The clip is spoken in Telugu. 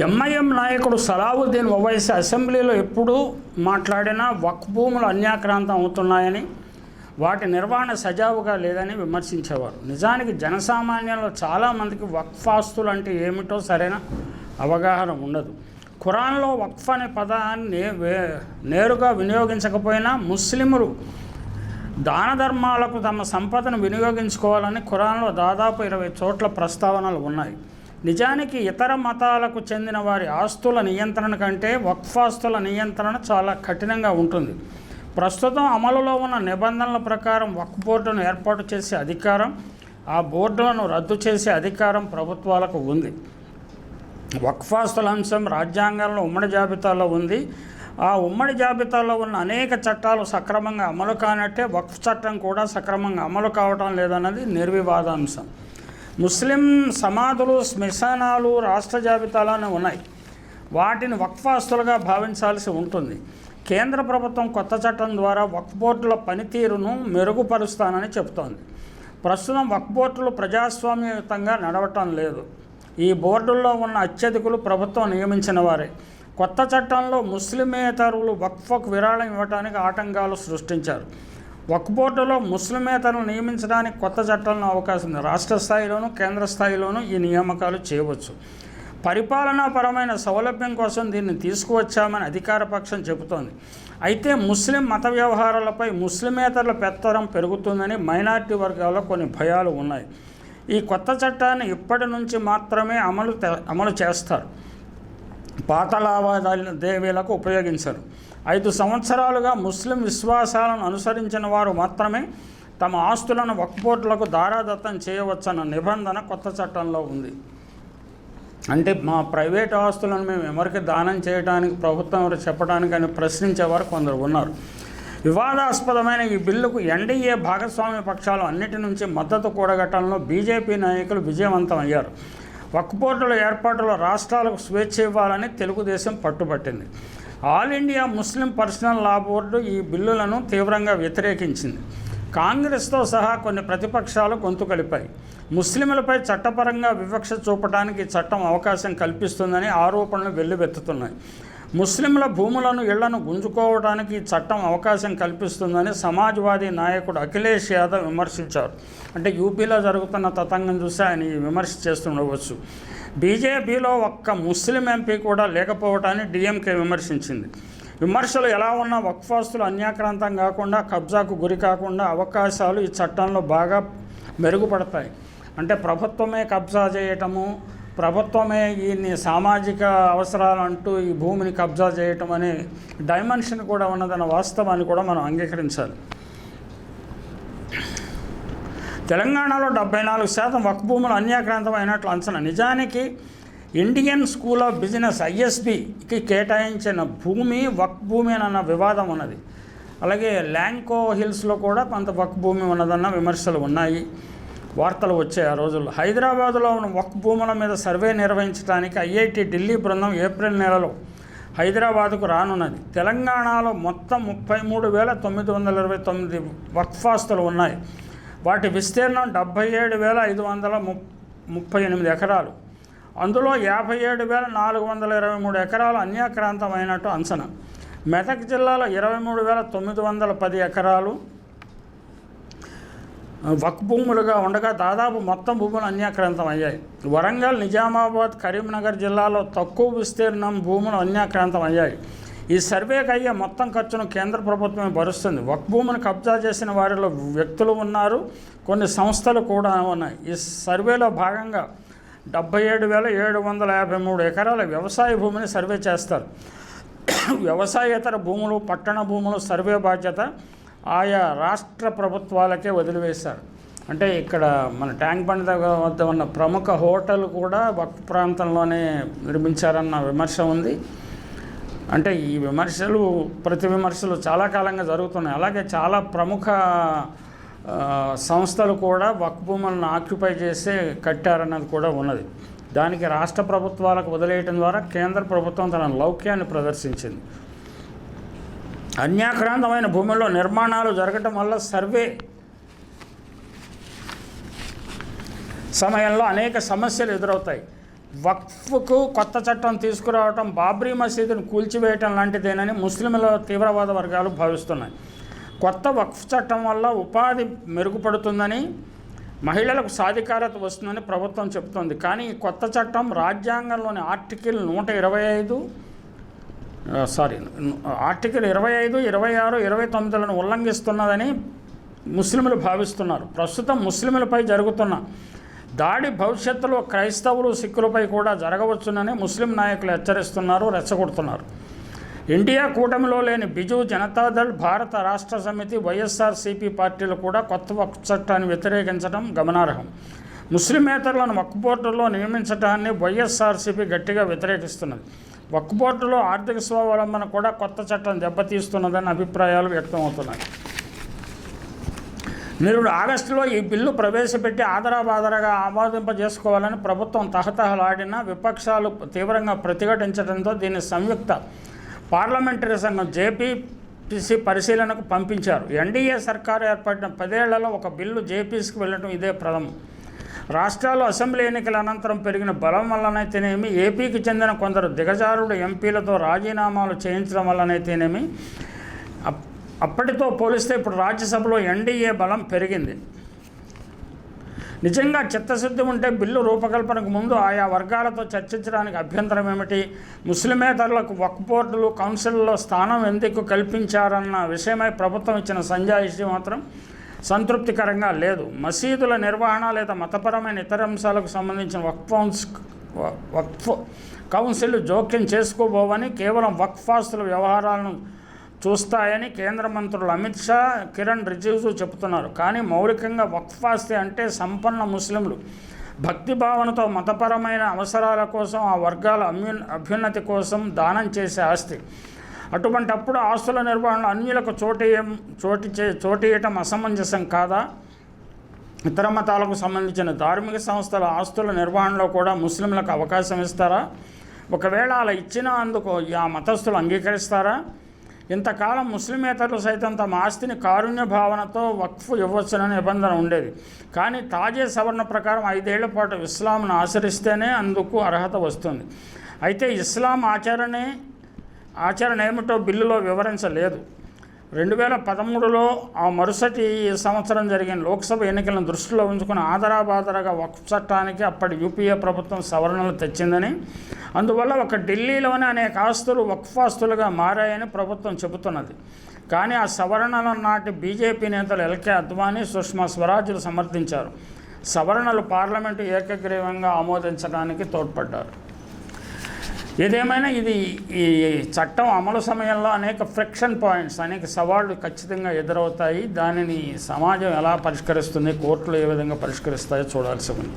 ఎంఐఎం నాయకుడు సలావుద్దీన్ ఓవైసీ అసెంబ్లీలో ఎప్పుడూ మాట్లాడినా వక్ భూములు అన్యాక్రాంతం అవుతున్నాయని వాటి నిర్వహణ సజావుగా లేదని విమర్శించేవారు. నిజానికి జనసామాన్యంలో చాలామందికి వక్ఫ్ ఆస్తులు అంటే ఏమిటో సరైన అవగాహన ఉండదు. ఖురాన్లో వక్ఫ్ అనే పదాన్ని వే- నేరుగా వినియోగించకపోయినా ముస్లిములు దాన ధర్మాలకు తమ సంపదను వినియోగించుకోవాలని ఖురాన్లో దాదాపు ఇరవై చోట్ల ప్రస్తావనలు ఉన్నాయి. నిజానికి ఇతర మతాలకు చెందిన వారి ఆస్తుల నియంత్రణ కంటే వక్ఫాస్తుల నియంత్రణ చాలా కఠినంగా ఉంటుంది. ప్రస్తుతం అమలులో ఉన్న నిబంధనల ప్రకారం వక్ఫ్ బోర్డును ఏర్పాటు చేసే అధికారం ఆ బోర్డులను రద్దు చేసే అధికారం ప్రభుత్వాలకు ఉంది. వక్ఫాస్తుల అంశం రాజ్యాంగంలో ఉమ్మడి జాబితాలో ఉంది. ఆ ఉమ్మడి జాబితాలో ఉన్న అనేక చట్టాలు సక్రమంగా అమలు కానట్టే వక్ఫ్ చట్టం కూడా సక్రమంగా అమలు కావటం లేదన్నది నిర్వివాదాంశం. ముస్లిం సమాధులు శ్మశానాలు రాష్ట్ర జాబితాలోనే ఉన్నాయి. వాటిని వక్ఫాస్తులుగా భావించాల్సి ఉంటుంది. కేంద్ర ప్రభుత్వం కొత్త చట్టం ద్వారా వక్ఫ్ బోర్డుల పనితీరును మెరుగుపరుస్తానని చెబుతోంది. ప్రస్తుతం వక్ఫ్ బోర్డులు ప్రజాస్వామ్యయుతంగా నడవటం లేదు. ఈ బోర్డుల్లో ఉన్న అత్యధికులు ప్రభుత్వం నియమించిన వారే. కొత్త చట్టంలో ముస్లిమేతరులు వక్ఫకు విరాళం ఇవ్వడానికి ఆటంకాలు సృష్టించారు. వక్ఫ్ బోర్డులో ముస్లిమేతరులు నియమించడానికి కొత్త చట్టంలో అవకాశం ఉంది. రాష్ట్ర స్థాయిలోనూ కేంద్ర స్థాయిలోనూ ఈ నియామకాలు చేయవచ్చు. పరిపాలనాపరమైన సౌలభ్యం కోసం దీన్ని తీసుకువచ్చామని అధికార పక్షం చెబుతోంది. అయితే ముస్లిం మత వ్యవహారాలపై ముస్లిమేతరుల పెత్తరం పెరుగుతుందని మైనారిటీ వర్గాల్లో కొన్ని భయాలు ఉన్నాయి. ఈ కొత్త చట్టాన్ని ఇప్పటి నుంచి మాత్రమే అమలు అమలు చేస్తారు. పాత లావాదేవీలకు ఉపయోగించరు. ఐదు సంవత్సరాలుగా ముస్లిం విశ్వాసాలను అనుసరించిన వారు మాత్రమే తమ ఆస్తులను వక్ఫ్ దారాదత్తం చేయవచ్చన్న నిబంధన కొత్త చట్టంలో ఉంది. అంటే మా ప్రైవేట్ ఆస్తులను మేము ఎవరికి దానం చేయడానికి ప్రభుత్వం ఎవరు చెప్పడానికి అని ప్రశ్నించేవారు కొందరు ఉన్నారు. వివాదాస్పదమైన ఈ బిల్లుకు ఎన్డీఏ భాగస్వామ్య పక్షాలు అన్నిటి నుంచి మద్దతు కూడగట్టడంలో బీజేపీ నాయకులు విజయవంతం అయ్యారు వక్ఫ్ బోర్డుల ఏర్పాటులో రాష్ట్రాలకు స్వేచ్ఛ ఇవ్వాలని Telugu Desam పట్టుబట్టింది. All India Muslim Personal Law Board ఈ బిల్లులను తీవ్రంగా వ్యతిరేకించింది. కాంగ్రెస్తో సహా కొన్ని ప్రతిపక్షాలు గొంతు కలిపాయి. ముస్లింలపై చట్టపరంగా వివక్ష చూపడానికి చట్టం అవకాశం కల్పిస్తుందని ఆరోపణలు వెల్లువెత్తుతున్నాయి. ముస్లింల భూములను ఇళ్ళను గుంజుకోవడానికి ఈ చట్టం అవకాశం కల్పిస్తుందని సమాజ్వాదీ నాయకుడు అఖిలేష్ యాదవ్ విమర్శించారు. అంటే యూపీలో జరుగుతున్న తతంగం చూసి ఆయన ఈ విమర్శ చేస్తుండవచ్చు. బీజేపీలో ఒక్క ముస్లిం ఎంపీ కూడా లేకపోవటాన్ని డిఎంకే విమర్శించింది. విమర్శలు ఎలా ఉన్నా వక్ఫాస్తులు అన్యాక్రాంతం కాకుండా కబ్జాకు గురి కాకుండా అవకాశాలు ఈ చట్టంలో బాగా మెరుగుపడతాయి. అంటే ప్రభుత్వమే కబ్జా చేయటము ప్రభుత్వమే ఈ సామాజిక అవసరాలు అంటూ ఈ భూమిని కబ్జా చేయటం అనే డైమెన్షన్ కూడా ఉన్నదన్న వాస్తవాన్ని కూడా మనం అంగీకరించాలి. తెలంగాణలో డెబ్బై నాలుగు శాతం వక్ భూములు అన్యాక్రాంతం అయినట్లు అంచనా. నిజానికి ఇండియన్ స్కూల్ ఆఫ్ బిజినెస్ ఐఎస్బికి కేటాయించిన భూమి వక్ భూమి అన్న వివాదం ఉన్నది. అలాగే ల్యాంకో హిల్స్లో కూడా కొంత వక్ భూమి ఉన్నదన్న విమర్శలు ఉన్నాయి. వార్తలు వచ్చాయి ఆ రోజుల్లో. హైదరాబాద్లో ఉన్న వక్ భూముల మీద సర్వే నిర్వహించడానికి ఐఐటి ఢిల్లీ బృందం ఏప్రిల్ నెలలో హైదరాబాద్కు రానున్నది. తెలంగాణలో మొత్తం ముప్పై మూడు వేల తొమ్మిది వందల ఇరవై తొమ్మిది వక్ఫాస్తులు ఉన్నాయి. వాటి విస్తీర్ణం డెబ్భై ఏడు వేల ఐదు వందల ము ముప్పై ఎనిమిది ఎకరాలు. అందులో యాభై ఏడు వేల నాలుగు వందల ఇరవై మూడు ఎకరాలు అన్యాక్రాంతమైనట్టు అంచనా. మెదక్ జిల్లాలో ఇరవై మూడు వేల తొమ్మిది వందల పది ఎకరాలు వక్ భూములుగా ఉండగా దాదాపు మొత్తం భూములు అన్యాక్రాంతం అయ్యాయి. వరంగల్ నిజామాబాద్ కరీంనగర్ జిల్లాలో తక్కువ విస్తీర్ణం భూములు అన్యాక్రాంతం అయ్యాయి. ఈ సర్వేకి అయ్యే మొత్తం ఖర్చును కేంద్ర ప్రభుత్వమే భరుస్తుంది. వక్ భూమిని కబ్జా చేసిన వారిలో వ్యక్తులు ఉన్నారు కొన్ని సంస్థలు కూడా ఉన్నాయి. ఈ సర్వేలో భాగంగా డెబ్బై ఏడు వేల ఏడు వందల యాభై మూడు ఎకరాల వ్యవసాయ భూమిని సర్వే చేస్తారు. వ్యవసాయేతర భూములు పట్టణ భూములు సర్వే బాధ్యత ఆయా రాష్ట్ర ప్రభుత్వాలకే వదిలివేశారు. అంటే ఇక్కడ మన ట్యాంక్ బండ్ దగ్గర వద్ద ఉన్న ప్రముఖ హోటల్ కూడా వక్ ప్రాంతంలోనే నిర్మించారన్న విమర్శ ఉంది. అంటే ఈ విమర్శలు ప్రతి విమర్శలు చాలా కాలంగా జరుగుతున్నాయి. అలాగే చాలా ప్రముఖ సంస్థలు కూడా వక్ భూములను ఆక్యుపై చేసే కట్టారన్నది కూడా ఉన్నది. దానికి రాష్ట్ర ప్రభుత్వాలకు వదిలేయటం ద్వారా కేంద్ర ప్రభుత్వం తన లౌక్యాన్ని ప్రదర్శించింది. అన్యాక్రాంతమైన భూముల్లో నిర్మాణాలు జరగటం వల్ల సర్వే సమయంలో అనేక సమస్యలు ఎదురవుతాయి. వక్ఫ్కు కొత్త చట్టం తీసుకురావటం బాబ్రీ మసీదును కూల్చివేయటం లాంటిదేనని ముస్లింల తీవ్రవాద వర్గాలు భావిస్తున్నాయి. కొత్త వక్ఫ్ చట్టం వల్ల ఉపాధి మెరుగుపడుతుందని మహిళలకు సాధికారత వస్తుందని ప్రభుత్వం చెబుతోంది. కానీ ఈ కొత్త చట్టం రాజ్యాంగంలోని ఆర్టికల్ నూట ఇరవై ఐదు సారీ ఆర్టికల్ ఇరవై ఐదు ఇరవై ఆరు ఇరవై తొమ్మిదిలను ఉల్లంఘిస్తున్నదని ముస్లింలు భావిస్తున్నారు. ప్రస్తుతం ముస్లింలపై జరుగుతున్న దాడి భవిష్యత్తులో క్రైస్తవులు సిక్కులపై కూడా జరగవచ్చునని ముస్లిం నాయకులు హెచ్చరిస్తున్నారు రెచ్చగొడుతున్నారు. ఇండియా కూటమిలో లేని బిజు జనతాదళ్ భారత రాష్ట్ర సమితి వైఎస్ఆర్సీపీ పార్టీలు కూడా కొత్త వక్ఫ్ చట్టాన్ని వ్యతిరేకించడం గమనార్హం. ముస్లిమేతరులను వక్ఫ్ బోర్డులో నియమించడాన్ని వైఎస్ఆర్సీపీ గట్టిగా వ్యతిరేకిస్తున్నది. వక్ఫ్ ఆర్థిక స్వావలంబన కూడా కొత్త చట్టం దెబ్బతీస్తున్నదని అభిప్రాయాలు వ్యక్తమవుతున్నాయి. నిరుడు ఆగస్టులో ఈ బిల్లు ప్రవేశపెట్టి ఆదరాబాదరగా ఆమోదింపజేసుకోవాలని ప్రభుత్వం తహతహలాడినా విపక్షాలు తీవ్రంగా ప్రతిఘటించడంతో దీన్ని సంయుక్త పార్లమెంటరీ సంఘం జేపీసీ పరిశీలనకు పంపించారు. ఎన్డీఏ సర్కారు ఏర్పడిన పదేళ్ళలో ఒక బిల్లు జేపీసీకి వెళ్ళడం ఇదే ప్రథమం. రాష్ట్రాల్లో అసెంబ్లీ ఎన్నికల అనంతరం పెరిగిన బలం వల్లనైతేనేమి ఏపీకి చెందిన కొందరు దిగజారుడు ఎంపీలతో రాజీనామాలు చేయించడం వల్లనైతేనేమి అప్- అప్పటితో పోలిస్తే ఇప్పుడు రాజ్యసభలో ఎన్డీఏ బలం పెరిగింది. నిజంగా చిత్తశుద్ధి ఉంటే బిల్లు రూపకల్పనకు ముందు ఆయా వర్గాలతో చర్చించడానికి అభ్యంతరం ఏమిటి? ముస్లిమేతరులకు వక్ బోర్డులు కౌన్సిల్లో స్థానం ఎందుకు కల్పించారన్న విషయమై ప్రభుత్వం ఇచ్చిన సంజాయిషి మాత్రం సంతృప్తికరంగా లేదు. మసీదుల నిర్వహణ లేదా మతపరమైన ఇతర అంశాలకు సంబంధించిన వక్ఫౌన్స్ వక్ఫ్ కౌన్సిల్ జోక్యం చేసుకోబోవని కేవలం వక్ఫాస్తుల వ్యవహారాలను చూస్తాయని కేంద్ర మంత్రులు అమిత్ షా కిరణ్ రిజిజు చెబుతున్నారు. కానీ మౌలికంగా వక్ఫాస్తి అంటే సంపన్న ముస్లింలు. భక్తి భావనతో మతపరమైన అవసరాల కోసం ఆ వర్గాల అమ్యు అభ్యున్నతి కోసం దానం చేసే ఆస్తి. అటువంటప్పుడు ఆస్తుల నిర్వహణలో అన్యులకు చోటేయం చోటు చే చోటియటం అసమంజసం కాదా? ఇతర మతాలకు సంబంధించిన ధార్మిక సంస్థల ఆస్తుల నిర్వహణలో కూడా ముస్లింలకు అవకాశం ఇస్తారా? ఒకవేళ అలా ఇచ్చినా అందుకు ఆ మతస్థులు అంగీకరిస్తారా? ఇంతకాలం ముస్లిమేతరులు సైతం తమ ఆస్తిని కారుణ్య భావనతో వక్ఫ్ ఇవ్వచ్చునని నిబంధన ఉండేది. కానీ తాజా సవరణ ప్రకారం ఐదేళ్ళ పాటు ఇస్లాంను ఆచరిస్తేనే అందుకు అర్హత వస్తుంది. అయితే ఇస్లాం ఆచరణే ఆచరణ ఏమిటో బిల్లులో వివరించలేదు. రెండు వేల పదమూడులో ఆ మరుసటి సంవత్సరం జరిగిన లోక్సభ ఎన్నికలను దృష్టిలో ఉంచుకుని ఆదరాబాదరగా వక్ఫ్ చట్టానికి అప్పటి యూపీఏ ప్రభుత్వం సవరణలు తెచ్చిందని అందువల్ల ఒక ఢిల్లీలోనే అనేక ఆస్తులు వక్ఫ్ ఆస్తులుగా మారాయని ప్రభుత్వం చెబుతున్నది. కానీ ఆ సవరణల నాటి బీజేపీ నేతలు ఎల్కే అద్వానీ సుష్మా స్వరాజ్లు సమర్థించారు. సవరణలు పార్లమెంటు ఏకగ్రీవంగా ఆమోదించడానికి తోడ్పడ్డారు. ఏదేమైనా ఇది ఈ చట్టం అమలు సమయంలో అనేక ఫ్రిక్షన్ పాయింట్స్ అనేక సవాళ్ళు ఖచ్చితంగా ఎదురవుతాయి. దానిని సమాజం ఎలా పరిష్కరిస్తుంది కోర్టులు ఏ విధంగా పరిష్కరిస్తాయో చూడాల్సి ఉంది.